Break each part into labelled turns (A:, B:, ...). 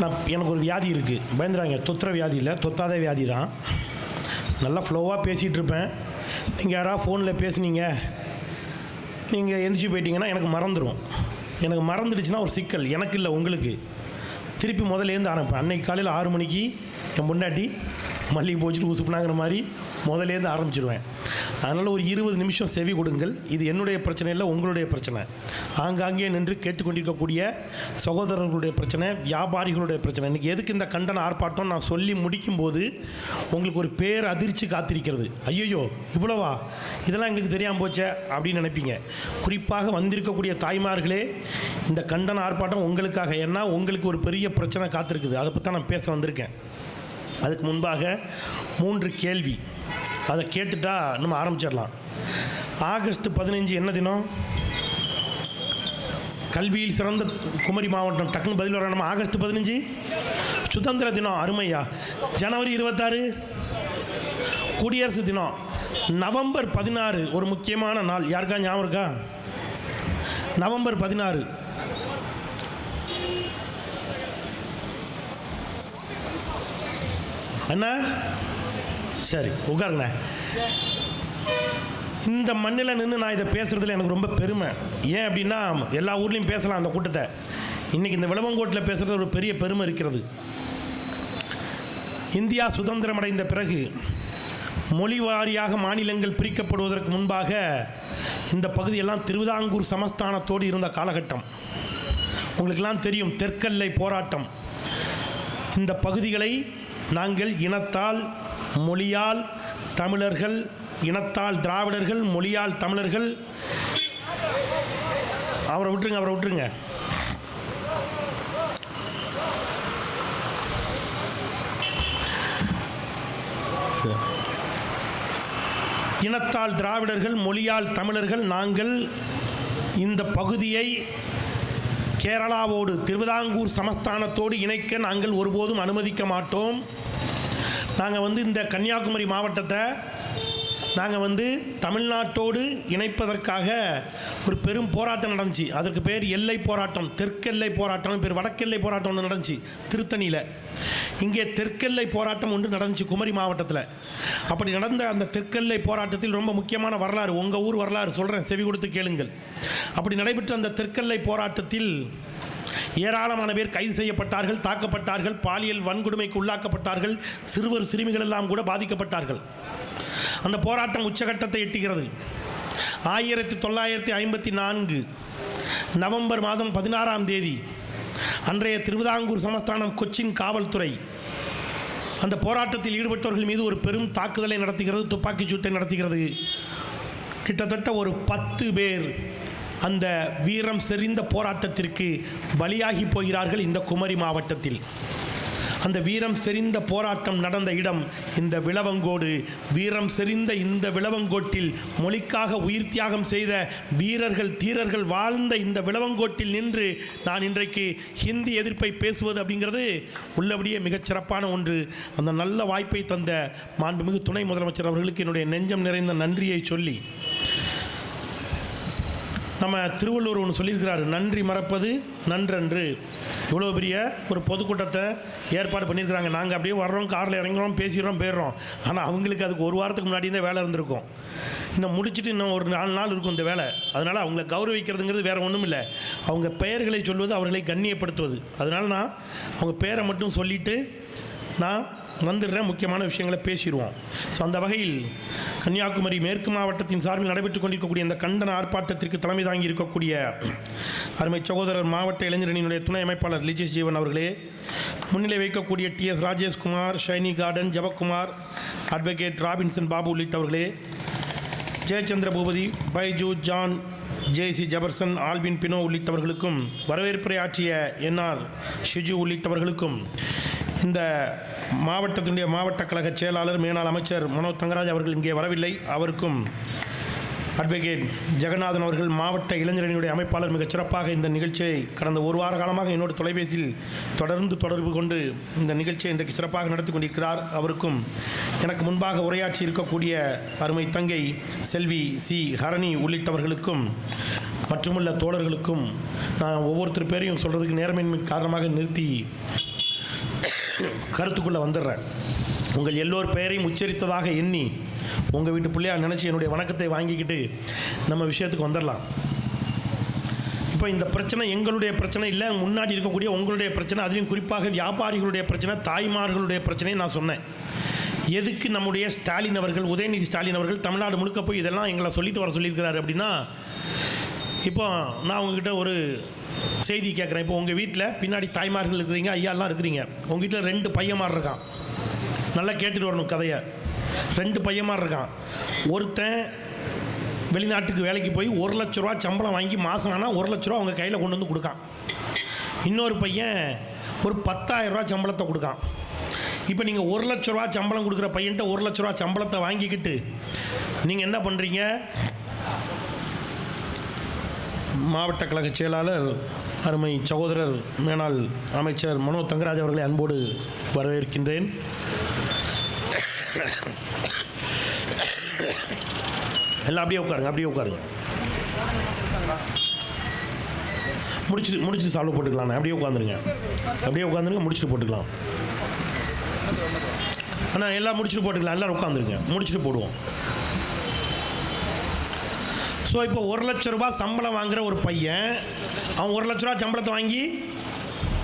A: நான் எனக்கு ஒரு வியாதி இருக்குது பயந்துறாங்க தொத்துற வியாதி இல்லை. தொத்தாத வியாதி தான். நல்லா ஃப்ளோவாக பேசிகிட்டு இருப்பேன் நீங்கள் யாராவது ஃபோனில் பேசுனீங்க? நீங்கள் எந்திரிச்சு போயிட்டீங்கன்னா எனக்கு மறந்துடும் எனக்கு மறந்துடுச்சுன்னா ஒரு சிக்கல். எனக்கு இல்லை உங்களுக்கு. திருப்பி முதல்லேருந்து ஆரம்பிப்பேன். அன்றைக்கு காலையில் ஆறு மணிக்கு என் முன்னாடி மல்லிகை போச்சுட்டு உசுப்புனாங்கிற மாதிரி முதலேருந்து ஆரம்பிச்சிடுவேன் அதனால் ஒரு இருபது நிமிஷம் செவி கொடுங்கள். இது என்னுடைய பிரச்சனை இல்லை உங்களுடைய பிரச்சனை. ஆங்காங்கே நின்று கேட்டுக்கொண்டிருக்கக்கூடிய சகோதரர்களுடைய பிரச்சனை வியாபாரிகளுடைய பிரச்சனை. இன்றைக்கி எதுக்கு இந்த கண்டன ஆர்ப்பாட்டம்? நான் சொல்லி முடிக்கும்போது உங்களுக்கு ஒரு பேர் அதிர்ச்சி காத்திருக்கிறது. ஐயோ இவ்வளவா? இதெல்லாம் எங்களுக்கு தெரியாமல் போச்சே அப்படின்னு நினைப்பீங்க. குறிப்பாக வந்திருக்கக்கூடிய தாய்மார்களே இந்த கண்டன ஆர்ப்பாட்டம் உங்களுக்காக. ஏன்னா உங்களுக்கு ஒரு பெரிய பிரச்சனை காத்திருக்குது. அதை பற்றி நான் பேச வந்திருக்கேன். அதுக்கு முன்பாக மூன்று கேள்வி. அதை கேட்டுட்டா நம்ம ஆரம்பிச்சிடலாம். ஆகஸ்ட் பதினஞ்சு என்ன தினம்? கல்வியில் சிறந்த குமரி மாவட்டம் டக்குன்னு பதில் வர நம்ம ஆகஸ்ட் பதினஞ்சு? சுதந்திர தினம் அருமையா. ஜனவரி இருபத்தாறு? குடியரசு தினம். நவம்பர் பதினாறு ஒரு முக்கியமான நாள். யாருக்கா ஞாபகம் இருக்கா? நவம்பர் பதினாறு. என்ன சரி உட்காருங்க. இந்த மண்ணில் நின்று நான் இதை பேசுகிறதுல எனக்கு ரொம்ப பெருமை. ஏன் அப்படின்னா எல்லா ஊர்லேயும் பேசலாம் அந்த கூட்டத்தை. இன்றைக்கி இந்த விளவங்கோட்டில் பேசுகிறது ஒரு பெரிய பெருமை இருக்கிறது. இந்தியா சுதந்திரம் அடைந்த பிறகு மொழி வாரியாக மாநிலங்கள் பிரிக்கப்படுவதற்கு முன்பாக இந்த பகுதியெல்லாம் திருவிதாங்கூர் சமஸ்தானத்தோடு இருந்த காலகட்டம். உங்களுக்கெல்லாம் தெரியும் தெற்கல்லை போராட்டம். இந்த பகுதிகளை நாங்கள் இனத்தால் மொழியால் தமிழர்கள் இனத்தால் திராவிடர்கள் மொழியால் தமிழர்கள். அவரை விட்டுருங்க அவரை விட்டுருங்க. இனத்தால் திராவிடர்கள் மொழியால் தமிழர்கள் நாங்கள் இந்த பகுதியை கேரளாவோடு திருவிதாங்கூர் சமஸ்தானத்தோடு இணைக்க நாங்கள் ஒருபோதும் அனுமதிக்க மாட்டோம். நாங்கள் வந்து இந்த கன்னியாகுமரி மாவட்டத்தை நாங்கள் வந்து தமிழ்நாட்டோடு இணைப்பதற்காக ஒரு பெரும் போராட்டம் நடந்துச்சு. அதற்கு பேர் எல்லை போராட்டம். தெற்கெல்லை போராட்டம் பேர் வடக்கெல்லை போராட்டம் ஒன்று நடந்துச்சு திருத்தணியில். இங்கே தெற்கெல்லை போராட்டம் ஒன்று நடந்துச்சு குமரி மாவட்டத்தில். அப்படி நடந்த அந்த தெற்கெல்லை போராட்டத்தில் ரொம்ப முக்கியமான வரலாறு உங்கள் ஊர் வரலாறு சொல்கிறேன் செவி கொடுத்து கேளுங்கள். அப்படி நடைபெற்ற அந்த தெற்கெல்லை போராட்டத்தில் ஏராளமான பேர் கைது செய்யப்பட்டார்கள் தாக்கப்பட்டார்கள் பாலியல் வன்கொடுமைக்கு உள்ளாக்கப்பட்டார்கள் சிறுவர் சிறுமிகள் எல்லாம் கூட பாதிக்கப்பட்டார்கள். அந்த போராட்டம் உச்சகட்டத்தை எட்டுகிறது. ஆயிரத்தி தொள்ளாயிரத்தி ஐம்பத்தி நான்கு நவம்பர் மாதம் பதினாறாம் தேதி அன்றைய திருவிதாங்கூர் சமஸ்தானம் கொச்சின் காவல்துறை அந்த போராட்டத்தில் ஈடுபட்டவர்கள் மீது ஒரு பெரும் தாக்குதலை நடத்துகிறது துப்பாக்கிச் சூட்டை நடத்துகிறது. கிட்டத்தட்ட ஒரு பத்து பேர் அந்த வீரம் செறிந்த போராட்டத்திற்கு பலியாகி போகிறார்கள் இந்த குமரி மாவட்டத்தில். அந்த வீரம் செறிந்த போராட்டம் நடந்த இடம் இந்த விளவங்கோடு வீரம் செறிந்த இந்த விளவங்கோட்டில் மொழிக்காக உயிர் தியாகம் செய்த வீரர்கள் தீரர்கள் வாழ்ந்த இந்த விளவங்கோட்டில் நின்று நான் இன்றைக்கு ஹிந்தி எதிர்ப்பை பேசுவது அப்படிங்கிறது உள்ளபடியே மிகச்சிறப்பான ஒன்று. அந்த நல்ல வாய்ப்பை தந்த மாண்புமிகு துணை முதலமைச்சர் அவர்களுக்கு என்னுடைய நெஞ்சம் நிறைந்த நன்றியை சொல்லி நம்ம திருவள்ளுவர் ஒன்று சொல்லியிருக்கிறாரு. நன்றி மறப்பது நன்றன்று. இவ்வளோ பெரிய ஒரு பொதுக்கூட்டத்தை ஏற்பாடு பண்ணியிருக்கிறாங்க. நாங்கள் அப்படியே வர்றோம் காரில் இறங்குறோம் பேசிடுறோம் போயிடுறோம். ஆனால் அவங்களுக்கு அதுக்கு ஒரு வாரத்துக்கு முன்னாடி தான் வேலை இருந்திருக்கும். இன்னும் முடிச்சுட்டு இன்னும் ஒரு நாலு நாள் இருக்கும் இந்த வேலை. அதனால் அவங்கள கௌரவிக்கிறதுங்கிறது வேறு ஒன்றும் இல்லை. அவங்க பெயர்களை சொல்வது அவர்களை கண்ணியப்படுத்துவது. அதனால் நான் அவங்க பேரை மட்டும் சொல்லிவிட்டு நான் வந்துடுற முக்கியமான விஷயங்களை பேசிடுவோம். ஸோ அந்த வகையில் கன்னியாகுமரி மேற்கு மாவட்டத்தின் சார்பில் நடைபெற்றுக் கொண்டிருக்கக்கூடிய இந்த கண்டன ஆர்ப்பாட்டத்திற்கு தலைமை தாங்கி இருக்கக்கூடிய அருமை சகோதரர் மாவட்ட இளைஞரணியினுடைய துணை அமைப்பாளர் லிஜேஷ் ஜீவன் அவர்களே முன்னிலை வைக்கக்கூடிய T S Rajeshkumar Shiny Garden Jabakumar advocate Robinson Babu உள்ளிட்டவர்களே Jayachandra Boopathi Baiju John JC Jefferson Albin Bino உள்ளிட்டவர்களுக்கும் வரவேற்புரை ஆற்றிய என்ஆர் ஷிஜு உள்ளிட்டவர்களுக்கும் இந்த மாவட்டத்தினுடைய மாவட்ட கழக செயலாளர் மேலாள் அமைச்சர் மனோ தங்கராஜ் அவர்கள் இங்கே வரவில்லை. அவருக்கும் அட்வொகேட் ஜெகநாதன் அவர்கள் மாவட்ட இளைஞரணியுடைய அமைப்பாளர் மிகச் சிறப்பாக இந்த நிகழ்ச்சியை கடந்த ஒரு வார காலமாக என்னோட தொலைபேசியில் தொடர்ந்து தொடர்பு கொண்டு இந்த நிகழ்ச்சியை இன்றைக்கு சிறப்பாக நடத்தி கொண்டிருக்கிறார். அவருக்கும் எனக்கு முன்பாக உரையாற்றி இருக்கக்கூடிய அருமை தங்கை செல்வி சி. ஹரணி உள்ளிட்டவர்களுக்கும் மற்றுமுள்ள தோழர்களுக்கும் நான் ஒவ்வொருத்தர் பேரையும் சொல்கிறதுக்கு நேர்மையின் காரணமாக நிறுத்தி கருத்துக்குள்ளே வந்துடுறேன். உங்கள் எல்லோர் பெயரையும் உச்சரித்ததாக எண்ணி உங்கள் வீட்டு பிள்ளையாக நினச்சி என்னுடைய வணக்கத்தை வாங்கிக்கிட்டு நம்ம விஷயத்துக்கு வந்துடலாம். இப்போ இந்த பிரச்சனை எங்களுடைய பிரச்சனை இல்லை முன்னாடி இருக்கக்கூடிய உங்களுடைய பிரச்சனை அதுலேயும் குறிப்பாக வியாபாரிகளுடைய பிரச்சனை தாய்மார்களுடைய பிரச்சனையை நான் சொன்னேன். எதுக்கு நம்முடைய ஸ்டாலின் அவர்கள் உதயநிதி ஸ்டாலின் அவர்கள் தமிழ்நாடு முழுக்க போய் இதெல்லாம் எங்களை சொல்லிட்டு வர சொல்லியிருக்கிறாரு அப்படின்னா இப்போ நான் உங்ககிட்ட ஒரு செய்தி கேட்குறேன் இப்போ உங்கள் வீட்டில் பின்னாடி தாய்மார்கள் இருக்கிறீங்க ஐயாலாம் இருக்கிறீங்க. உங்கள் வீட்டில் ரெண்டு பையன்மார் இருக்கான். நல்லா கேட்டுட்டு வரணும் கதையை. ரெண்டு பையன்மார் இருக்கான். ஒருத்தன் வெளிநாட்டுக்கு வேலைக்கு போய் ஒரு லட்ச ரூபா சம்பளம் வாங்கி மாதம் ஆனால் ஒரு லட்ச ரூபா அவங்க கையில் கொண்டு வந்து கொடுக்கான். இன்னொரு பையன் ஒரு பத்தாயிரம் ரூபா சம்பளத்தை கொடுக்கான். இப்போ நீங்கள் ஒரு லட்ச ரூபா சம்பளம் கொடுக்குற பையன்ட்ட ஒரு லட்ச ரூபா சம்பளத்தை வாங்கிக்கிட்டு நீங்கள் என்ன பண்ணுறீங்க மாவட்ட கழக செயலாளர் அருமை சகோதரர் மேனாள் அமைச்சர் மனோ தங்கராஜ் அவர்களை அன்போடு வரவேற்கின்றேன். எல்லாம் அப்படியே உட்காருங்க அப்படியே உட்காருங்க. முடிச்சுட்டு முடிச்சுட்டு சால்வ் போட்டுக்கலாம் அப்படியே உட்காந்துருங்க. அப்படியே உட்காந்துருங்க முடிச்சுட்டு போட்டுக்கலாம். அண்ணா எல்லாம் முடிச்சுட்டு போட்டுக்கலாம். எல்லோரும் உட்காந்துருங்க. முடிச்சுட்டு போடுவோம். ஸோ இப்போ ஒரு லட்ச ரூபாய் சம்பளம் வாங்குகிற ஒரு பையன் அவன் ஒரு லட்ச ரூபா சம்பளத்தை வாங்கி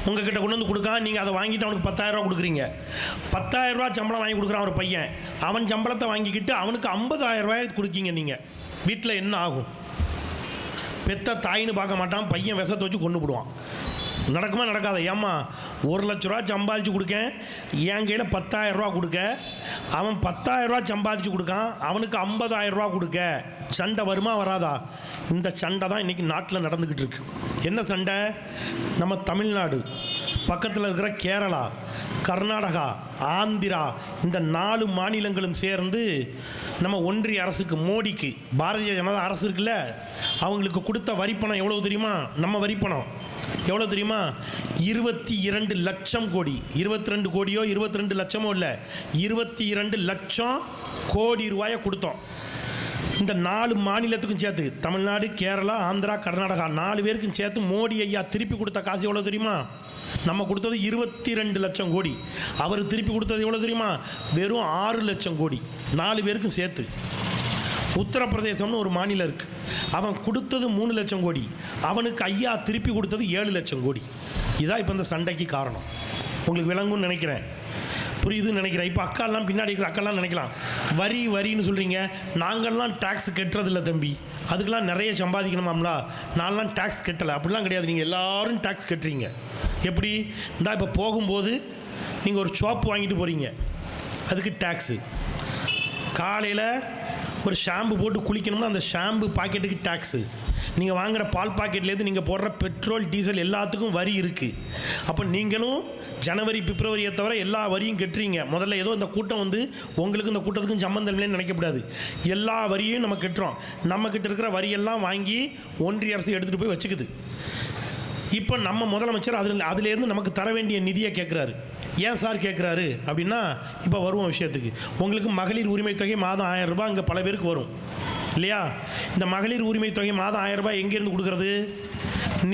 A: உங்ககிட்ட கொண்டு வந்து கொடுக்கான் நீங்கள் அதை வாங்கிட்டு அவனுக்கு பத்தாயிரம் ரூபா கொடுக்குறீங்க. பத்தாயிரம் ரூபா சம்பளம் வாங்கி கொடுக்குறான் ஒரு பையன். அவன் சம்பளத்தை வாங்கிக்கிட்டு அவனுக்கு ஐம்பதாயிரம் ரூபாய் கொடுக்கீங்க நீங்கள் வீட்டில் என்ன ஆகும்? பெத்த தாயின்னு பார்க்க மாட்டான் பையன் விஷத்தை வச்சு கொண்டு போடுவான். நடக்குமா நடக்காத? ஏம்மா ஒரு லட்ச ரூபா சம்பாதிச்சு கொடுக்கேன் என் கையில் பத்தாயிரம் ரூபா கொடுக்க அவன் பத்தாயிரம் ரூபா சம்பாதிச்சு கொடுக்கான் அவனுக்கு ஐம்பதாயிரம் ரூபா கொடுக்க. சண்டை வருமா வராதா? இந்த சண்டை தான் இன்றைக்கி நாட்டில் நடந்துக்கிட்டு இருக்கு. என்ன சண்டை? நம்ம தமிழ்நாடு பக்கத்தில் இருக்கிற கேரளா கர்நாடகா ஆந்திரா இந்த நாலு மாநிலங்களும் சேர்ந்து நம்ம ஒன்றிய அரசுக்கு மோடிக்கு பாரதிய ஜனதா அரசு இருக்குல்ல அவங்களுக்கு கொடுத்த வரிப்பணம் எவ்வளோ தெரியுமா? நம்ம வரிப்பணம் எவ்வளோ தெரியுமா? இருபத்தி இரண்டு லட்சம் கோடி. இருபத்தி ரெண்டு கோடியோ இருபத்தி ரெண்டு லட்சமோ இல்லை இருபத்தி இரண்டு லட்சம் கோடி ரூபாயை கொடுத்தோம். இந்த நாலு மாநிலத்துக்கும் சேர்த்து தமிழ்நாடு கேரளா ஆந்திரா கர்நாடகா நாலு பேருக்கும் சேர்த்து மோடி ஐயா திருப்பி கொடுத்த காசு எவ்வளோ தெரியுமா? நம்ம கொடுத்தது இருபத்தி ரெண்டு லட்சம் கோடி. அவர் திருப்பி கொடுத்தது எவ்வளோ தெரியுமா? வெறும் ஆறு லட்சம் கோடி. நாலு பேருக்கும் சேர்த்து. உத்தரப்பிரதேசம்னு ஒரு மாநிலம் இருக்குது அவன் கொடுத்தது மூணு லட்சம் கோடி. அவனுக்கு ஐயா திருப்பி கொடுத்தது ஏழு லட்சம் கோடி. இதான் இப்போ இந்த சண்டைக்கு காரணம். உங்களுக்கு விளங்கும்னு நினைக்கிறேன். புரியுதுன்னு நினைக்கிறேன். இப்போ அக்காலாம் பின்னாடி இருக்கிற அக்காலாம் நினைக்கலாம். வரி வரின்னு சொல்கிறீங்க நாங்கள்லாம் டேக்ஸ் கட்டுறதில்ல தம்பி. அதுக்கெலாம் நிறைய சம்பாதிக்கணுமாம்ல? நான்லாம் டேக்ஸ் கட்டலை. அப்படிலாம் கிடையாது. நீங்கள் எல்லாரும் டேக்ஸ் கட்டுறீங்க. எப்படி? இந்தா இப்போ போகும்போது நீங்கள் ஒரு ஷாப் வாங்கிட்டு போகிறீங்க அதுக்கு டேக்ஸு காலையில் ஒரு ஷாம்பு போட்டு குளிக்கணும்னா அந்த ஷாம்பு பாக்கெட்டுக்கு டேக்ஸு நீங்கள் வாங்குகிற பால் பாக்கெட்லேருந்து நீங்கள் போடுற பெட்ரோல் டீசல் எல்லாத்துக்கும் வரி இருக்குது அப்போ நீங்களும் ஜனவரி பிப்ரவரியை தவிர எல்லா வரியும் கட்டுறீங்க. முதல்ல ஏதோ இந்த கூட்டம் வந்து உங்களுக்கு இந்த கூட்டத்துக்கும் சம்மந்தம் இல்லைன்னு நினைக்கக்கூடாது எல்லா வரியும் நம்ம கட்டுறோம். நம்மக்கிட்ட இருக்கிற வரியெல்லாம் வாங்கி ஒன்றிய அரசு எடுத்துகிட்டு போய் வச்சுக்குது. இப்போ நம்ம முதலமைச்சர் அதில் அதுலேருந்து நமக்கு தர வேண்டிய நிதியை கேட்குறாரு ஏன் சார் கேட்குறாரு அப்படின்னா இப்போ வருவோம் விஷயத்துக்கு. உங்களுக்கு மகளிர் உரிமை தொகை மாதம் ஆயிரம் ரூபாய் இங்கே பல பேருக்கு வரும். இல்லையா? இந்த மகளிர் உரிமை தொகை மாதம் ஆயிரம் ரூபாய் எங்கேருந்து கொடுக்குறது?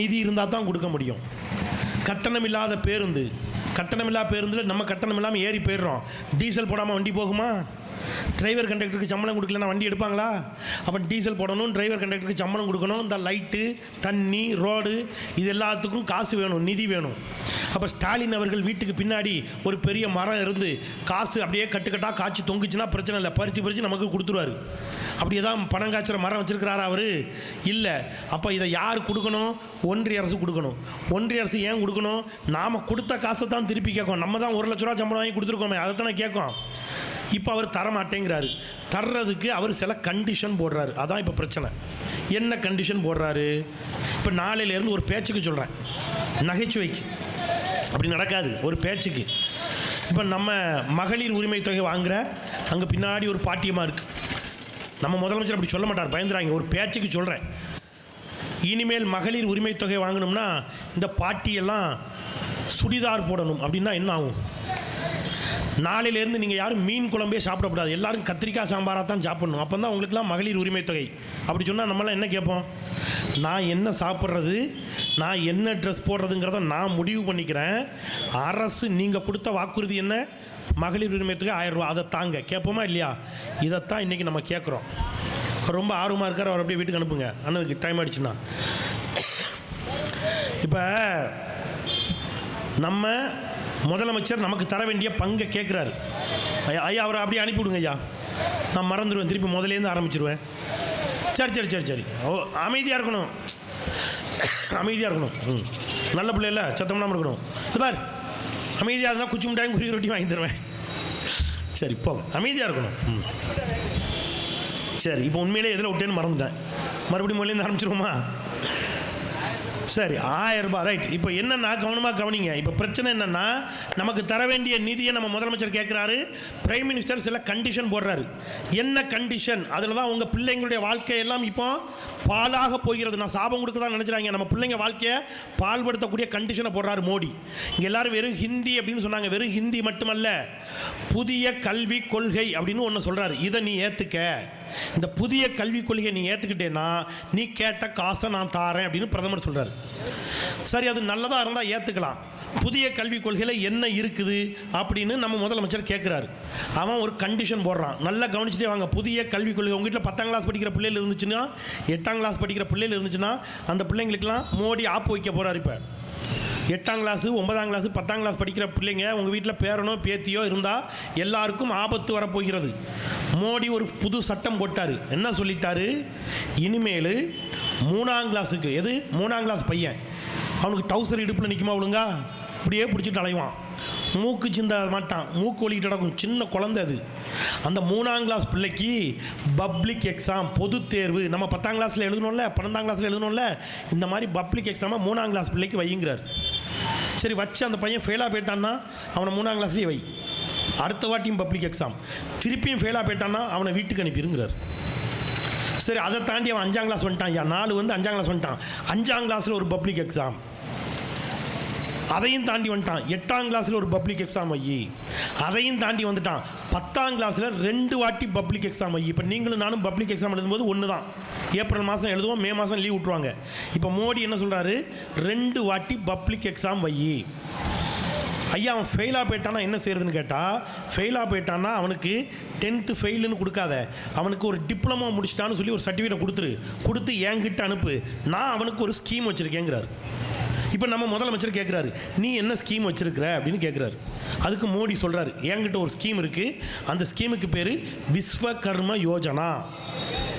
A: நிதி இருந்தால் தான் கொடுக்க முடியும். கட்டணம் இல்லாத பேருந்து. கட்டணம் இல்லாத பேருந்தில் நம்ம கட்டணம் இல்லாமல் ஏறி போயிடுறோம். டீசல் போடாமல் வண்டி போகுமா? டிரைவர் கண்டக்டருக்கு சம்பளம் கொடுக்கலன்னா வண்டி எடுப்பாங்களா? அப்போ டீசல் போடணும் டிரைவர் கண்டக்டருக்கு சம்பளம் கொடுக்கணும். இந்த லைட்டு தண்ணி ரோடு இது எல்லாத்துக்கும் காசு வேணும் நிதி வேணும். அப்போ ஸ்டாலின் அவர்கள் வீட்டுக்கு பின்னாடி ஒரு பெரிய மரம் இருந்து காசு அப்படியே கட்டுக்கட்டாக காய்ச்சி தொங்குச்சுன்னா பிரச்சனை இல்லை. பறித்து பறித்து நமக்கு கொடுத்துருவாரு. அப்படி ஏதாவது பணம் காய்ச்சுற மரம் வச்சிருக்கிறாரா அவர்? இல்லை. அப்போ இதை யார் கொடுக்கணும்? ஒன்றிய அரசு கொடுக்கணும். ஒன்றிய அரசு ஏன் கொடுக்கணும்? நாம் கொடுத்த காசை தான் திருப்பி கேட்கும் நம்ம தான் ஒரு லட்ச ரூபா சம்பளம் வாங்கி கொடுத்துருக்கோமே அதை தானே கேட்கும் இப்போ அவர் தரமாட்டேங்கிறாரு தர்றதுக்கு அவர் சில கண்டிஷன் போடுறாரு. அதான் இப்போ பிரச்சனை. என்ன கண்டிஷன் போடுறாரு? இப்போ நாளையிலேருந்து ஒரு பேச்சுக்கு சொல்கிறேன் நகைச்சுவைக்கு. அப்படி நடக்காது. ஒரு பேச்சுக்கு. இப்போ நம்ம மகளிர் உரிமை தொகை வாங்குற அங்கே பின்னாடி ஒரு பாட்டியமாக இருக்குது நம்ம முதலமைச்சர் அப்படி சொல்ல மாட்டார் பயந்துறாங்க. ஒரு பேச்சுக்கு சொல்கிறேன் இனிமேல் மகளிர் உரிமை தொகை வாங்கணும்னா இந்த பாட்டியெல்லாம் சுடிதார் போடணும். அப்படின்னா என்ன ஆகும்? நாளையிலேருந்து நீங்கள் யாரும் மீன் குழம்பே சாப்பிடக்கூடாது. எல்லாரும் கத்திரிக்காய் சாம்பாராக தான் சாப்பிடணும். அப்போ தான் உங்களுக்குலாம் மகளிர் உரிமை தொகை. அப்படி சொன்னால் நம்மளாம் என்ன கேட்போம்? நான் என்ன சாப்பிட்றது? நான் என்ன ட்ரெஸ் போடுறதுங்கிறத நான் முடிவு பண்ணிக்கிறேன். அரசு நீங்கள் கொடுத்த வாக்குறுதி என்ன? மகளிர் உரிமையத்துக்கு ஆயிரம் ரூபா அதை தாங்க. கேட்போமா இல்லையா? இதைத்தான் இன்றைக்கி நம்ம கேட்குறோம். ரொம்ப ஆர்வமாக இருக்கார். அவர் அப்படியே வீட்டுக்கு அனுப்புங்க. அண்ணனுக்கு டைம் ஆயிடுச்சுன்னா. இப்போ நம்ம முதலமைச்சர் நமக்கு தர வேண்டிய பங்கை கேட்குறாரு. ஐயா ஐயா அவரை அப்படியே அனுப்பிவிடுங்க ஐயா. நான் மறந்துடுவேன். திருப்பி முதலேருந்து ஆரம்பிச்சிருவேன். சரி சரி சரி சரி. ஓ அமைதியாக இருக்கணும். அமைதியாக இருக்கணும். ம். நல்ல பிள்ளைல இல்லை சத்தம்லாம் இருக்கணும். இது பார். அமைதியாக இருந்தால் குச்சி மிட்டாயும் குருவி ரொட்டி வாங்கி தருவேன். சரி போங்க அமைதியாக இருக்கணும். ம். சரி இப்போ உண்மையிலே எதில் விட்டேன்னு மறந்துட்டேன். மறுபடியும் முதலேருந்து ஆரம்பிச்சிருவோமா? சரி ஆயிரம் ரூபாய். ரைட் இப்போ என்னென்னா கவனமாக கவனிங்க. இப்போ பிரச்சனை என்னென்னா நமக்கு தர வேண்டிய நிதியை நம்ம முதலமைச்சர் கேட்குறாரு பிரைம் மினிஸ்டர் சில கண்டிஷன் போடுறாரு. என்ன கண்டிஷன் அதில் தான் உங்கள் பிள்ளைங்களுடைய வாழ்க்கையெல்லாம் இப்போ பாலாக போகிறது. நான் சாபம் கொடுக்க தான் நினச்சிறாங்க. நம்ம பிள்ளைங்க வாழ்க்கையை பால்படுத்தக்கூடிய கண்டிஷனை போடுறாரு மோடி. இங்கே எல்லோரும் வெறும் ஹிந்தி அப்படின்னு சொன்னாங்க. வெறும் ஹிந்தி மட்டுமல்ல. புதிய கல்வி கொள்கை அப்படின்னு ஒன்று சொல்கிறாரு இதை நீ ஏற்றுக்க இந்த புதிய கல்விக் கொள்கையை நீ ஏற்றுக்கிட்டேன்னா நீ கேட்ட காசை நான் தாரேன் அப்படின்னு பிரதமர் சொல்கிறார் சரி அது நல்லதாக இருந்தால் ஏற்றுக்கலாம் புதிய கல்விக் கொள்கையில் என்ன இருக்குது அப்படின்னு நம்ம முதலமைச்சர் கேட்குறாரு அவன் ஒரு கண்டிஷன் போடுறான். நல்லா கவனிச்சுட்டே வாங்க. புதிய கல்விக் கொள்கை உங்கள் வீட்டில் பத்தாம் கிளாஸ் படிக்கிற பிள்ளைகள் இருந்துச்சுன்னா எட்டாம் கிளாஸ் படிக்கிற பிள்ளைகள் இருந்துச்சுன்னா அந்த பிள்ளைங்களுக்கெல்லாம் மோடி ஆப்பு வைக்க போகிறார் இப்போ. எட்டாம் கிளாஸு ஒன்பதாம் கிளாஸு பத்தாம் கிளாஸ் படிக்கிற பிள்ளைங்க உங்கள் வீட்டில் பேரனோ பேத்தியோ இருந்தால் எல்லாருக்கும் ஆபத்து வரப்போகிறது. மோடி ஒரு புது சட்டம் போட்டார். என்ன சொல்லிட்டாரு? இனிமேல் மூணாம் கிளாஸுக்கு எது? மூணாம் கிளாஸ் பையன். அவனுக்கு டவுசர் இடுப்பில் நிற்குமா ஒழுங்கா? இப்படியே பிடிச்சிட்டு அலைவான் மூக்கு சிந்த மாட்டான் மூக்கு ஒலிக்கிட்டு நடக்கும். சின்ன குழந்தை அது. அந்த மூணாம் கிளாஸ் பிள்ளைக்கு பப்ளிக் எக்ஸாம் பொது தேர்வு. நம்ம பத்தாம் கிளாஸில் எழுதணும்ல பன்னெண்டாம் கிளாஸில் எழுதணும்ல இந்த மாதிரி பப்ளிக் எக்ஸாமை மூணாம் கிளாஸ் பிள்ளைக்கு வைங்கிறார் சரி வச்சு அந்த பையன் ஃபெயிலாக போயிட்டான்னா அவனை மூணாம் கிளாஸ்லேயே வை. அடுத்த வாட்டியும் பப்ளிக் எக்ஸாம் திருப்பியும் ஃபெயிலாக போயிட்டான்னா அவனை வீட்டுக்கு அனுப்பிடுங்கிறார் சரி அதை தாண்டி அவன் அஞ்சாம் கிளாஸ் வந்துட்டான் ஐயா. நாலு வந்து அஞ்சாம் கிளாஸ் வந்துட்டான். அஞ்சாம் கிளாஸில் ஒரு பப்ளிக் எக்ஸாம் அதையும் தாண்டி வந்துட்டான். எட்டாம் கிளாஸில் ஒரு பப்ளிக் எக்ஸாம் வை அதையும் தாண்டி வந்துட்டான். பத்தாம் கிளாஸில் ரெண்டு வாட்டி பப்ளிக் எக்ஸாம் வை இப்போ நீங்களும் நானும் பப்ளிக் எக்ஸாம் எழுதும்போது ஒன்று தான் ஏப்ரல் மாதம் எழுதுவோம் மே மாதம் லீவ் விட்ருவாங்க இப்போ மோடி என்ன சொல்கிறாரு ரெண்டு வாட்டி பப்ளிக் எக்ஸாம் வை ஐயா அவன் ஃபெயிலாக போயிட்டானா என்ன செய்யறதுன்னு கேட்டால் ஃபெயிலாக போயிட்டான்னா அவனுக்கு டென்த்து ஃபெயிலுன்னு கொடுக்காத. அவனுக்கு ஒரு டிப்ளமோ முடிச்சிட்டான்னு சொல்லி ஒரு சர்டிஃபிகேட் கொடுத்துரு. கொடுத்து என்கிட்ட அனுப்பு. நான் அவனுக்கு ஒரு ஸ்கீம் வச்சுருக்கேங்கிறார். இப்போ நம்ம முதலமைச்சர் கேட்குறாரு நீ என்ன ஸ்கீம் வச்சுருக்கிற? அப்படின்னு கேட்குறாரு அதுக்கு மோடி சொல்கிறாரு என்கிட்ட ஒரு ஸ்கீம் இருக்குது அந்த ஸ்கீமுக்கு பேர் விஸ்வகர்ம யோஜனா.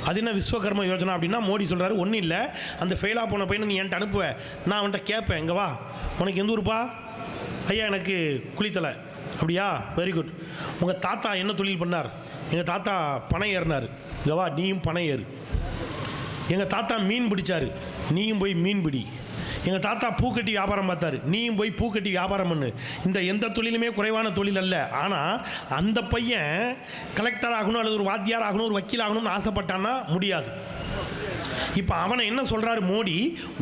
A: அது என்ன விஸ்வகர்ம யோஜனா அப்படின்னா மோடி சொல்கிறாரு ஒன்றும் இல்லை. அந்த ஃபெயிலாக போன பையனை நீ என்கிட்ட அனுப்புவ. நான் அவன்கிட்ட கேட்பேன் இங்கே வா. உனக்கு எந்த ஊருப்பா? ஐயா எனக்கு குளித்தலை. அப்படியா? வெரி குட் உங்கள் தாத்தா என்ன தொழில் பண்ணார்? எங்கள் தாத்தா பனை ஏறினார். இங்கே வா நீயும் பனை ஏறு. எங்கள் தாத்தா மீன் பிடிச்சார். நீயும் போய் மீன் பிடி. எங்கள் தாத்தா பூக்கட்டி வியாபாரம் பார்த்தாரு. நீயும் போய் பூக்கட்டி வியாபாரம் பண்ணு. இந்த எந்த தொழிலுமே குறைவான தொழில் அல்ல. ஆனால் அந்த பையன் கலெக்டர் ஆகணும் அல்லது ஒரு வாத்தியார் ஆகணும் ஒரு வக்கீல் ஆகணும்னு ஆசைப்பட்டான்னா முடியாது. இப்போ அவனை என்ன சொல்கிறாரு மோடி?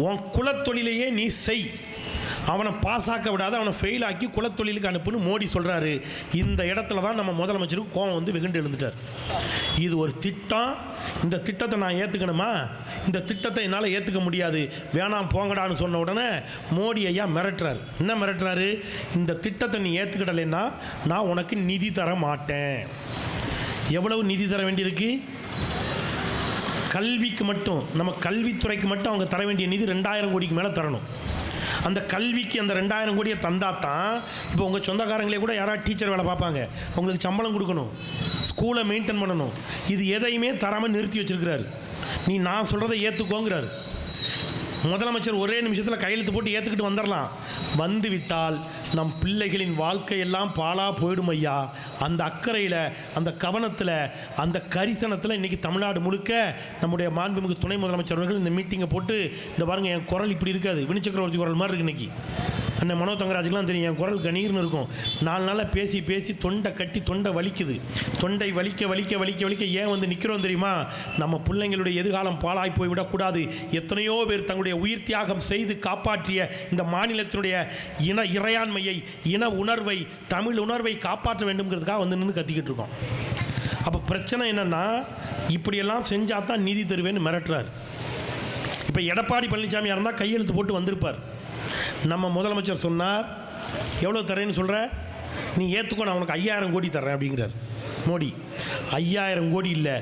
A: உன் குலத்தொழிலையே நீ செய். அவனை பாஸ் ஆக்க விடாத அவனை ஃபெயில் ஆக்கி குலத்தொழிலுக்கு அனுப்புன்னு மோடி சொல்கிறாரு இந்த இடத்துல தான் நம்ம முதலமைச்சருக்கு கோவம் வந்து வெகுண்டு எழுந்துட்டார். இது ஒரு திட்டம். இந்த திட்டத்தை நான் ஏற்றுக்கணுமா இந்த திட்டத்தை என்னால் ஏற்றுக்க முடியாது. வேணாம் போங்கடான்னு சொன்ன உடனே மோடி ஐயா மிரட்டுறாரு. என்ன மிரட்டுறாரு? இந்த திட்டத்தை நீ ஏற்றுக்கிடலைன்னா நான் உனக்கு நிதி தர மாட்டேன். எவ்வளவு நிதி தர வேண்டியிருக்கு? கல்விக்கு மட்டும் நம்ம கல்வித்துறைக்கு மட்டும் அவங்க தர வேண்டிய நிதி ரெண்டாயிரம் கோடிக்கு மேலே தரணும். அந்த கல்விக்கு அந்த ரெண்டாயிரம் கோடியை தந்தா தான் இப்போ உங்கள் சொந்தக்காரங்களே கூட யாராவது டீச்சர் வேலை பார்ப்பாங்க. உங்களுக்கு சம்பளம் கொடுக்கணும். ஸ்கூலை மெயின்டைன் பண்ணணும். இது எதையுமே தராமல் நிறுத்தி வச்சுருக்கிறாரு. நீ நான் சொல்கிறத ஏற்றுக்கோங்கிறாரு முதலமைச்சர் ஒரே நிமிஷத்தில் கையெழுத்து போட்டு ஏற்றுக்கிட்டு வந்துடலாம் வந்து வித்தால் நம் பிள்ளைகளின் வாழ்க்கையெல்லாம் பாலாக போயிடும் ஐயா அந்த அக்கறையில் அந்த கவனத்தில் அந்த கரிசனத்தில் இன்றைக்கி தமிழ்நாடு முழுக்க நம்முடைய மாண்புமிகு துணை முதலமைச்சர் அவர்கள் இந்த மீட்டிங்கை போட்டு இந்த பாருங்கள் என் குரல் இப்படி இருக்காது. வினிச்சக்கரவர்த்தி குரல் மாதிரி இருக்குது இன்னைக்கு. அண்ணன் மனோ தங்கராஜுக்கெலாம் தெரியும் என் குரல் கணீர்னு இருக்கும். நாலு நாளாக பேசி பேசி தொண்டை கட்டி தொண்டை வலிக்குது. தொண்டை வலிக்க வலிக்க வலிக்க வலிக்க ஏன் வந்து நிற்கிறோம் தெரியுமா? நம்ம பிள்ளைங்களுடைய எதிர்காலம் பாழாய் போய்விடக்கூடாது எத்தனையோ பேர் தங்களுடைய உயிர் தியாகம் செய்து காப்பாற்றிய இந்த மாநிலத்தினுடைய இன இறையாண்மையை இன உணர்வை தமிழ் உணர்வை காப்பாற்ற வேண்டும்ங்கிறதுக்காக வந்து நின்று கத்திக்கிட்டு இருக்கோம். அப்போ பிரச்சனை என்னென்னா இப்படியெல்லாம் செஞ்சால் தான் நீதி தருவேன்னு மிரட்டுறாரு. இப்போ எடப்பாடி பழனிசாமியாக இருந்தால் கையெழுத்து போட்டு வந்திருப்பார். நம்ம முதலமைச்சர் சொன்னார் எவ்வளோ தரேன்னு சொல்கிற நீ ஏற்றுக்கோ நான் உனக்கு ஐயாயிரம் கோடி தர்றேன் அப்படிங்கிறார் மோடி. ஐயாயிரம் கோடி இல்லை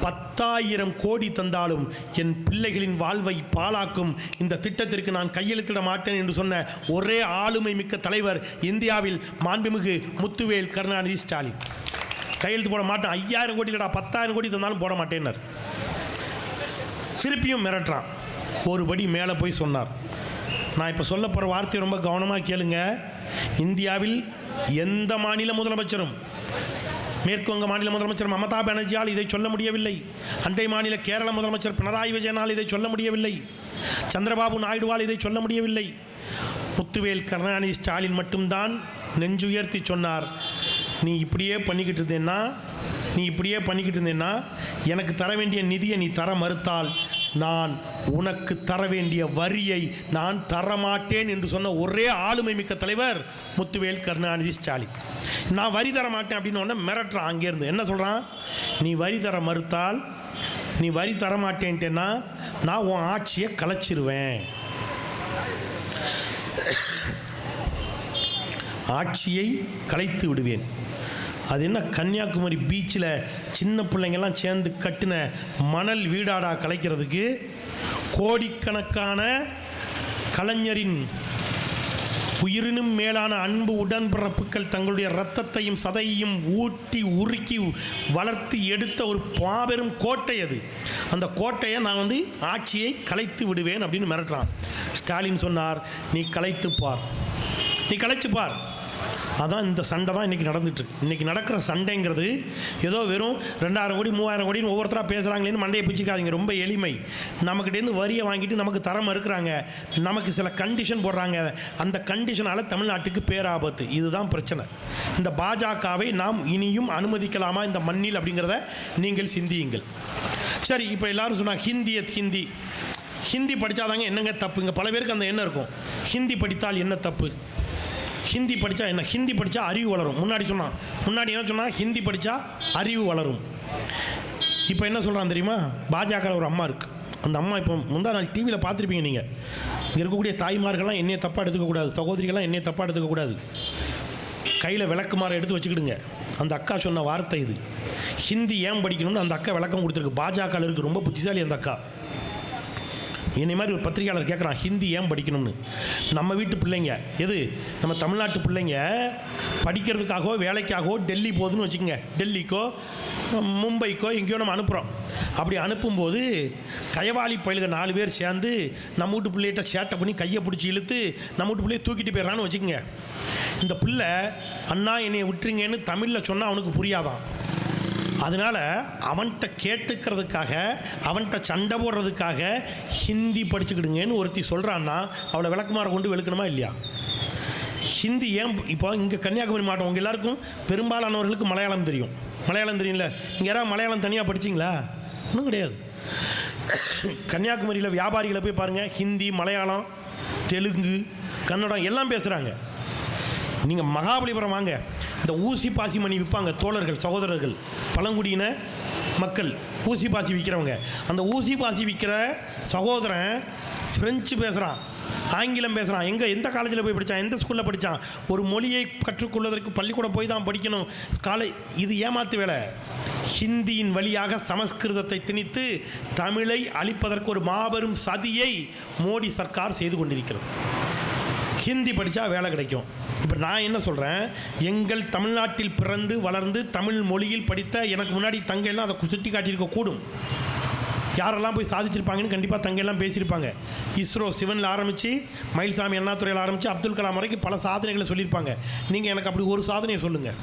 A: பத்தாயிரம் கோடி தந்தாலும் என் பிள்ளைகளின் வாழ்வை பாழாக்கும் இந்த திட்டத்திற்கு நான் கையெழுத்திட மாட்டேன் என்று சொன்ன ஒரே ஆளுமை மிக்க தலைவர் இந்தியாவில் மாண்புமிகு முத்துவேல் கருணாநிதி ஸ்டாலின். கையெழுத்து போட மாட்டேன். ஐயாயிரம் கோடி இல்லடா பத்தாயிரம் கோடி தந்தாலும் போட மாட்டேன்னார். திருப்பியும் மிரட்டுறான். ஒரு படி மேலே போய் சொன்னார். நான் இப்போ சொல்ல போகிற வார்த்தையை ரொம்ப கவனமாக கேளுங்க. இந்தியாவில் எந்த மாநில முதலமைச்சரும் மேற்குவங்க மாநில முதலமைச்சர் மமதா பானர்ஜியால் இதை சொல்ல முடியவில்லை. அண்டை மாநில கேரள முதலமைச்சர் பினராயி விஜயனால் இதை சொல்ல முடியவில்லை. சந்திரபாபு நாயுடுவால் இதை சொல்ல முடியவில்லை. முத்துவேல் கருணாநிதி ஸ்டாலின் மட்டும்தான் நெஞ்சுயர்த்தி சொன்னார். நீ இப்படியே பண்ணிக்கிட்டு இருந்தேன்னா நீ இப்படியே பண்ணிக்கிட்டு இருந்தேன்னா எனக்கு தர வேண்டிய நிதியை நீ தர மறுத்தால் நான் உனக்கு தர வேண்டிய வரியை நான் தரமாட்டேன் என்று சொன்ன ஒரே ஆளுமை மிக்க தலைவர் முத்துவேல் கருணாநிதி ஸ்டாலின். நான் வரி தர மாட்டேன் அப்படின்னு உடனே மிரட்டுறான் அங்கேருந்து என்ன சொல்கிறான் நீ வரி தர மறுத்தால் நீ வரி தர மாட்டேன்ட்டேன்னா நான் உன் ஆட்சியை கலைச்சிருவேன். ஆட்சியை கலைத்து விடுவேன். அது என்ன கன்னியாகுமரி பீச்சில் சின்ன பிள்ளைங்கெல்லாம் சேர்ந்து கட்டின மணல் வீடாடா கலைக்கிறதுக்கு? கோடிக்கணக்கான கலைஞரின் உயிரினும் மேலான அன்பு உடன்பிறப்புகள் தங்களுடைய இரத்தத்தையும் சதையையும் ஊட்டி உருக்கி வளர்த்து எடுத்த ஒரு மாபெரும் கோட்டை அது. அந்த கோட்டையை நான் வந்து ஆட்சியை கலைத்து விடுவேன் அப்படின்னு மிரட்டுறான். ஸ்டாலின் சொன்னார் நீ கலைத்துப்பார் நீ கலைச்சுப்பார் அதான் இந்த சண்டை தான் இன்றைக்கி நடந்துட்டுருக்கு. இன்றைக்கி நடக்கிற சண்டைங்கிறது ஏதோ வெறும் ரெண்டாயிரம் கோடி மூவாயிரம் கோடின்னு ஒவ்வொருத்தராக பேசுகிறாங்களேன்னு மண்டையை பிடிச்சிக்காதீங்க ரொம்ப எளிமை. நம்மக்கிட்டேருந்து வரியை வாங்கிட்டு நமக்கு தரம் இருக்கிறாங்க நமக்கு சில கண்டிஷன் போடுறாங்க. அந்த கண்டிஷனால் தமிழ்நாட்டுக்கு பேராபத்து. இதுதான் பிரச்சனை. இந்த பாஜகவை நாம் இனியும் அனுமதிக்கலாமா இந்த மண்ணில் அப்படிங்கிறத நீங்கள் சிந்தியுங்கள். சரி இப்போ எல்லாரும் சொன்னாங்க ஹிந்தி ஹிந்தி. ஹிந்தி படித்தாதாங்க என்னங்க தப்புங்க பல பேருக்கு அந்த எண்ணம் இருக்கும். ஹிந்தி படித்தால் என்ன தப்பு? ஹிந்தி படித்தா என்ன? ஹிந்தி படித்தா அறிவு வளரும். முன்னாடி சொன்னான். முன்னாடி என்ன சொன்னால் ஹிந்தி படித்தா அறிவு வளரும். இப்போ என்ன சொல்கிறான் தெரியுமா? பாஜக ஒரு அம்மா இருக்குது அந்த அம்மா இப்போ முந்தா நாள் டிவியில் பார்த்துருப்பீங்க நீங்கள் இங்கே இருக்கக்கூடிய தாய்மார்கள்லாம் என்னைய தப்பாக எடுத்துக்கக்கூடாது சகோதரிகள்லாம் என்னைய தப்பாக எடுத்துக்கக்கூடாது கையில் விளக்குமாறு எடுத்து வச்சுக்கிடுங்க. அந்த அக்கா சொன்ன வார்த்தை இது. ஹிந்தி ஏன் படிக்கணும்னு அந்த அக்கா விளக்கம் கொடுத்துருக்கு. பாஜக இருக்குது ரொம்ப புத்திசாலி அந்த அக்கா. என்னை மாதிரி ஒரு பத்திரிகையாளர் கேட்குறான் ஹிந்தி ஏன் படிக்கணும்னு? நம்ம வீட்டு பிள்ளைங்க எது? நம்ம தமிழ்நாட்டு பிள்ளைங்க படிக்கிறதுக்காகவோ வேலைக்காகவோ டெல்லி போகுதுன்னு வச்சுக்கோங்க. டெல்லிக்கோ மும்பைக்கோ எங்கேயோ நம்ம அனுப்புகிறோம் அப்படி அனுப்பும்போது கயவாளி பயிலுக நாலு பேர் சேர்ந்து நம்ம வீட்டு பிள்ளைகிட்ட சேட்டை பண்ணி கையை பிடிச்சி இழுத்து நம்ம வீட்டு பிள்ளைய தூக்கிட்டு போயிடறான்னு வச்சுக்கோங்க. இந்த பிள்ளை அண்ணா என்னை விட்டுருங்கன்னு தமிழில் சொன்னால் அவனுக்கு புரியாதான். அதனால் அவன்கிட்ட கேட்டுக்கிறதுக்காக அவன்கிட்ட சண்டை போடுறதுக்காக ஹிந்தி படிச்சுக்கிடுங்கன்னு ஒருத்தி சொல்கிறான்னா அவளை விளக்குமாற கொண்டு வெளுக்கணுமா இல்லையா? ஹிந்தி ஏன் இப்போ இங்கே கன்னியாகுமரி மாவட்டம் உங்கள் எல்லாருக்கும் பெரும்பாலானவர்களுக்கு மலையாளம் தெரியும். மலையாளம் தெரியும்ல? நீங்கள் யாராவது மலையாளம் தனியாக படிச்சிங்களா? ஒன்றும் கிடையாது. கன்னியாகுமரியில் வியாபாரிகளை போய் பாருங்கள் ஹிந்தி மலையாளம் தெலுங்கு கன்னடம் எல்லாம் பேசுகிறாங்க நீங்கள் மகாபலிபுரம் வாங்க. இந்த ஊசி பாசி மணி விற்பாங்க தோழர்கள் சகோதரர்கள் பழங்குடியின மக்கள் ஊசி பாசி விற்கிறவங்க அந்த ஊசி பாசி விற்கிற சகோதரன் ஃப்ரெஞ்சு பேசுகிறான் ஆங்கிலம் பேசுகிறான் எங்கே எந்த காலேஜில் போய் படித்தான் எந்த ஸ்கூலில் படித்தான் ஒரு மொழியை கற்றுக்கொள்வதற்கு பள்ளிக்கூடம் போய் தான் படிக்கணும். காலை இது ஏமாத்து வேலை. ஹிந்தியின் வழியாக சமஸ்கிருதத்தை திணித்து தமிழை அழிப்பதற்கு ஒரு மாபெரும் சதியை மோடி சர்க்கார் செய்து கொண்டிருக்கிறது. ஹிந்தி படித்தா வேலை கிடைக்கும். இப்போ நான் என்ன சொல்கிறேன் எங்கள் தமிழ்நாட்டில் பிறந்து வளர்ந்து தமிழ் மொழியில் படித்த எனக்கு முன்னாடி தங்கையெல்லாம் அதை சுற்றி காட்டியிருக்க கூடும். யாரெல்லாம் போய் சாதிச்சிருப்பாங்கன்னு கண்டிப்பாக தங்கையெல்லாம் பேசியிருப்பாங்க. இஸ்ரோ சிவனில் ஆரம்பித்து மயில்சாமி அண்ணாதுறையில் ஆரம்பித்து அப்துல் கலாம் வரைக்கும் பல சாதனைகளை சொல்லியிருப்பாங்க. நீங்கள் எனக்கு அப்படி ஒரு சாதனையை சொல்லுங்கள்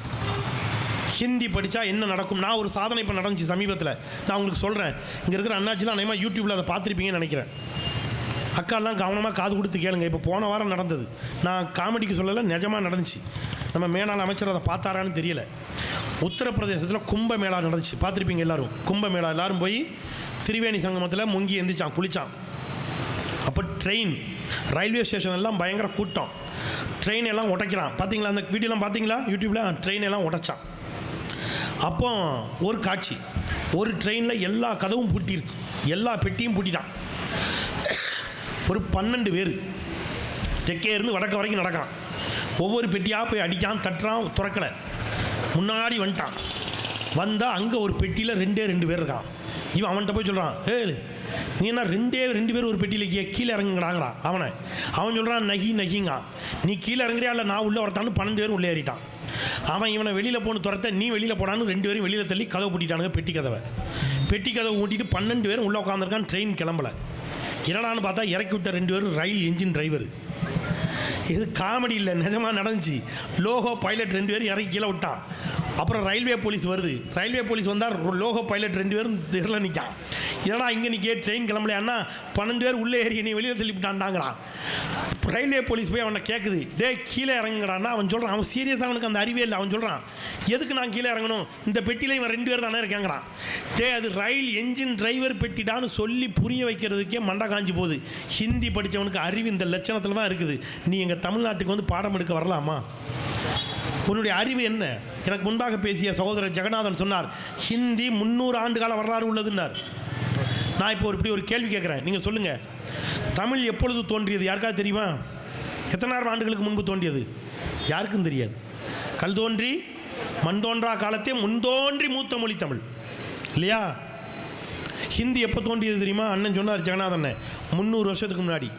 A: ஹிந்தி படித்தா என்ன நடக்கும்? நான் ஒரு சாதனை இப்போ நடந்துச்சு சமீபத்தில். நான் உங்களுக்கு சொல்கிறேன் இங்கே இருக்கிற அண்ணாச்சிலாம் அநேகமாக யூடியூப்பில் அதை பார்த்துருப்பீங்கன்னு நினைக்கிறேன். அக்காலாம் கவனமாக காது கொடுத்து கேளுங்க. இப்போ போன வாரம் நடந்தது. நான் காமெடிக்கு சொல்லலை நிஜமாக நடந்துச்சு. நம்ம மேலாள் அமைச்சர் அதை பார்த்தாரான்னு தெரியல. உத்தரப்பிரதேசத்தில் கும்ப மேளா நடந்துச்சு. பார்த்துருப்பீங்க எல்லோரும். கும்ப மேளா. எல்லாரும் போய் திரிவேணி சங்கமத்தில் முங்கி எந்திரிச்சான் குளிச்சான். அப்போ ட்ரெயின் ரயில்வே ஸ்டேஷன் எல்லாம் பயங்கர கூட்டம். ட்ரெயின் எல்லாம் உடைக்கிறான். பார்த்தீங்களா அந்த வீடியோலாம் பார்த்தீங்களா யூடியூப்பில் ட்ரெயின் எல்லாம் உடைச்சான். அப்போ ஒரு காட்சி. ஒரு ட்ரெயினில் எல்லா கதவும் பூட்டியிருக்கு. எல்லா பெட்டியும் பூட்டிட்டான். ஒரு பன்னெண்டு பேர். தெற்கே இருந்து வடக்கு வரைக்கும் நடக்கான் ஒவ்வொரு பெட்டியாக போய் அடித்தான் தட்டுறான் துறக்கலை. முன்னாடி வந்துட்டான். வந்தால் அங்கே ஒரு பெட்டியில் ரெண்டே ரெண்டு பேர் இருக்கான். இவன் அவன்கிட்ட போய் சொல்கிறான் ஏ நீ என்ன ரெண்டே ரெண்டு பேர் ஒரு பெட்டியில் கே கீழே இறங்குங்கடாங்கிறான் அவனை. அவன் சொல்கிறான் நகி நகிங்க. நீ கீழே இறங்குறியா இல்லை நான் உள்ளே வரத்தான்னு பன்னெண்டு பேரும் உள்ளே ஏறிட்டான். அவன் இவனை வெளியில் போன்னு துரத்த நீ வெளியில் போடான்னு ரெண்டு பேரும் வெளியில் தள்ளி கதவு பூட்டிட்டானுங்க பெட்டி கதவை. பெட்டி கதவை ஊட்டிட்டு பன்னெண்டு பேரும் உள்ளே உட்காந்துருக்கான் ட்ரெயின் கிளம்பல. என்னடான்னு பார்த்தா இறக்கி விட்ட ரெண்டு பேரும் ரயில் என்ஜின் டிரைவர் இது காமெடி இல்லை நிஜமாக நடந்துச்சு. லோகோ பைலட் ரெண்டு பேரும் இறக்கி கீழே விட்டான். அப்புறம் ரயில்வே போலீஸ் வருது. ரயில்வே போலீஸ் வந்தால் லோகோ பைலட் ரெண்டு பேரும் தெருல நிற்கான் என்னடா இங்கே நிற்க ட்ரெயின் கிளம்பலையான்னா பன்னெண்டு பேர் உள்ளே ஏறி நீ வெளியில் தள்ளிவிட்டான்டாங்கிறான் ரயில்வே போலீஸ் போய் அவனை கேட்குது டே கீழே இறங்குறான்னா அவன் சொல்கிறான் அவன் சீரியஸாக அவனுக்கு அந்த அறிவே இல்லை. அவன் சொல்கிறான் எதுக்கு நான் கீழே இறங்கணும்? இந்த பெட்டியில் இவன் ரெண்டு பேர் தானே இருக்காங்கிறான். டே அது ரயில் என்ஜின் டிரைவர் பெட்டிடான்னு சொல்லி புரிய வைக்கிறதுக்கே மண்டை காஞ்சி போகுது. ஹிந்தி படித்தவனுக்கு அறிவு இந்த லட்சணத்தில் தான் இருக்குது. நீ எங்கள் தமிழ்நாட்டுக்கு வந்து பாடம் எடுக்க வரலாமா? உன்னுடைய அறிவு என்ன? எனக்கு முன்பாக பேசிய சகோதரர் ஜெகநாதன் சொன்னார் ஹிந்தி முந்நூறு ஆண்டு கால வரலாறு உள்ளதுன்னார். நான் இப்போ ஒரு இப்படி ஒரு கேள்வி கேட்குறேன். நீங்கள் சொல்லுங்கள் தமிழ் எப்பொழுது தோன்றியது? யாருக்காவது தெரியுமா? எத்தனாயிரம் ஆண்டுகளுக்கு முன்பு தோன்றியது? யாருக்கும் தெரியாது. கல் தோன்றி மண் தோன்றா காலத்தே முன்தோன்றி மூத்த மொழி தமிழ். இல்லையா? ஹிந்தி எப்போ தோன்றியது தெரியுமா? அண்ணன் சொன்னார் ஜெகநாதன் முந்நூறு வருஷத்துக்கு முன்னாடி.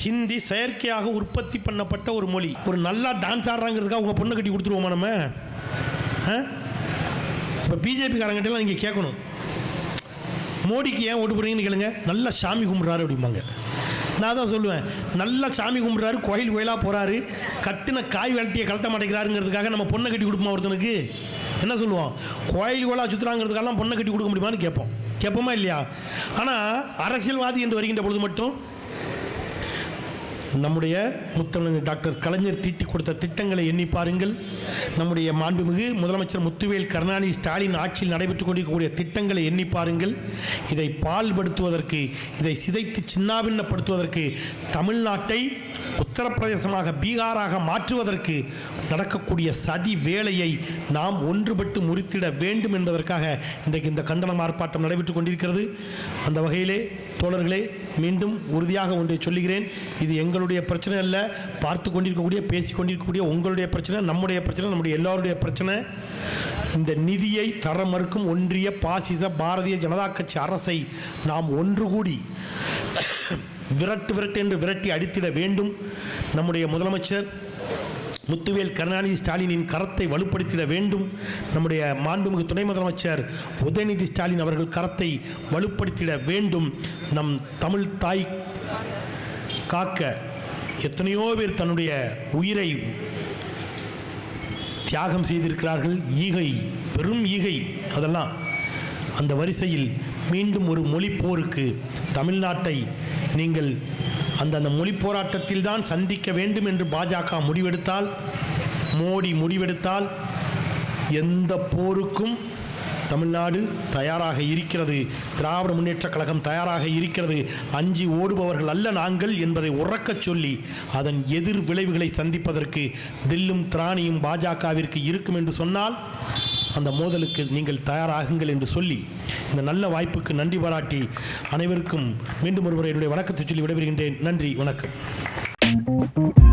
A: ஹிந்தி செயற்கையாக உற்பத்தி பண்ணப்பட்ட ஒரு மொழி. ஒரு நல்லா டான்ஸ் ஆடுறாங்கிறதுக்காக உங்கள் பொண்ணை கட்டி கொடுத்துருவோமா நம்ம? இப்போ பிஜேபிக்காரங்கிட்டலாம் நீங்கள் கேட்கணும். மோடிக்கு ஏன் ஓட்டு போடுறீங்கன்னு கேளுங்க. நல்லா சாமி கும்பிட்றாரு அப்படிம்பாங்க. நான் தான் சொல்லுவேன். நல்லா சாமி கும்பிட்றாரு கோயில் கோயிலாக போகிறாரு கட்டின காய் வெளட்டியை கலட்ட மாட்டேங்கிறாருங்கிறதுக்காக நம்ம பொண்ணை கட்டி கொடுப்போமா ஒருத்தனுக்கு? என்ன சொல்லுவோம்? கோயில் கோயிலாக சுற்றுறாங்கிறதுக்கெல்லாம் பொண்ணை கட்டி கொடுக்க முடியுமான்னு கேட்போம். கேட்போமா இல்லையா? ஆனால் அரசியல்வாதி என்று வருகின்ற பொழுது மட்டும் நம்முடைய முத்தமிழ் டாக்டர் கலைஞர் தீட்டி கொடுத்த திட்டங்களை எண்ணி பாருங்கள். நம்முடைய மாண்புமிகு முதலமைச்சர் முத்துவேல் கருணாநிதி ஸ்டாலின் ஆட்சியில் நடைபெற்றுக் கொண்டிருக்கக்கூடிய திட்டங்களை எண்ணி பாருங்கள். இதை பால்படுத்துவதற்கு இதை சிதைத்து சின்னாபின்னப்படுத்துவதற்கு தமிழ்நாட்டை உத்தரப்பிரதேசமாக பீகாராக மாற்றுவதற்கு நடக்கக்கூடிய சதி வேலையை நாம் ஒன்றுபட்டு முறித்திட வேண்டும் என்பதற்காக இன்றைக்கு இந்த கண்டன ஆர்ப்பாட்டம் நடைபெற்று கொண்டிருக்கிறது. அந்த வகையிலே தோழர்களே மீண்டும் உறுதியாக ஒன்றை சொல்லுகிறேன். இது எங்களுடைய பிரச்சனை அல்ல. பார்த்து கொண்டிருக்கக்கூடிய பேசி கொண்டிருக்கக்கூடிய உங்களுடைய பிரச்சனை நம்முடைய பிரச்சனை நம்முடைய எல்லாருடைய பிரச்சனை. இந்த நிதியை தர மறுக்கும் ஒன்றிய பாசிச பாரதிய ஜனதா கட்சி அரசை நாம் ஒன்று கூடி விரட்டு விரட்டு என்று விரட்டி அடித்திட வேண்டும். நம்முடைய முதலமைச்சர் முத்துவேல் கருணாநிதி ஸ்டாலினின் கரத்தை வலுப்படுத்திட வேண்டும். நம்முடைய மாண்புமிகு துணை முதலமைச்சர் உதயநிதி ஸ்டாலின் அவர்கள் கரத்தை வலுப்படுத்திட வேண்டும். நம் தமிழ் தாய் காக்க எத்தனையோ பேர் தன்னுடைய உயிரை தியாகம் செய்திருக்கிறார்கள். ஈகை பெரும் ஈகை அதெல்லாம் அந்த வரிசையில் மீண்டும் ஒரு மொழி போருக்கு தமிழ்நாட்டை நீங்கள் அந்தந்த மொழி போராட்டத்தில் தான் சந்திக்க வேண்டும் என்று பாஜக முடிவெடுத்தால் மோடி முடிவெடுத்தால் எந்த போருக்கும் தமிழ்நாடு தயாராக இருக்கிறது. திராவிட முன்னேற்றக் கழகம் தயாராக இருக்கிறது. அஞ்சி ஓடுபவர்கள் அல்ல நாங்கள் என்பதை உறக்கச் சொல்லி அதன் எதிர் விளைவுகளை சந்திப்பதற்கு தில்லும் திராணியும் பாஜகவிற்கு இருக்கும் என்று சொன்னால் அந்த மோதலுக்கு நீங்கள் தயாராகுங்கள் என்று சொல்லி இந்த நல்ல வாய்ப்புக்கு நன்றி பாராட்டி அனைவருக்கும் மீண்டும் ஒருவர் என்னுடைய வணக்கத்தை சொல்லி விடைபெறுகின்றேன். நன்றி வணக்கம்.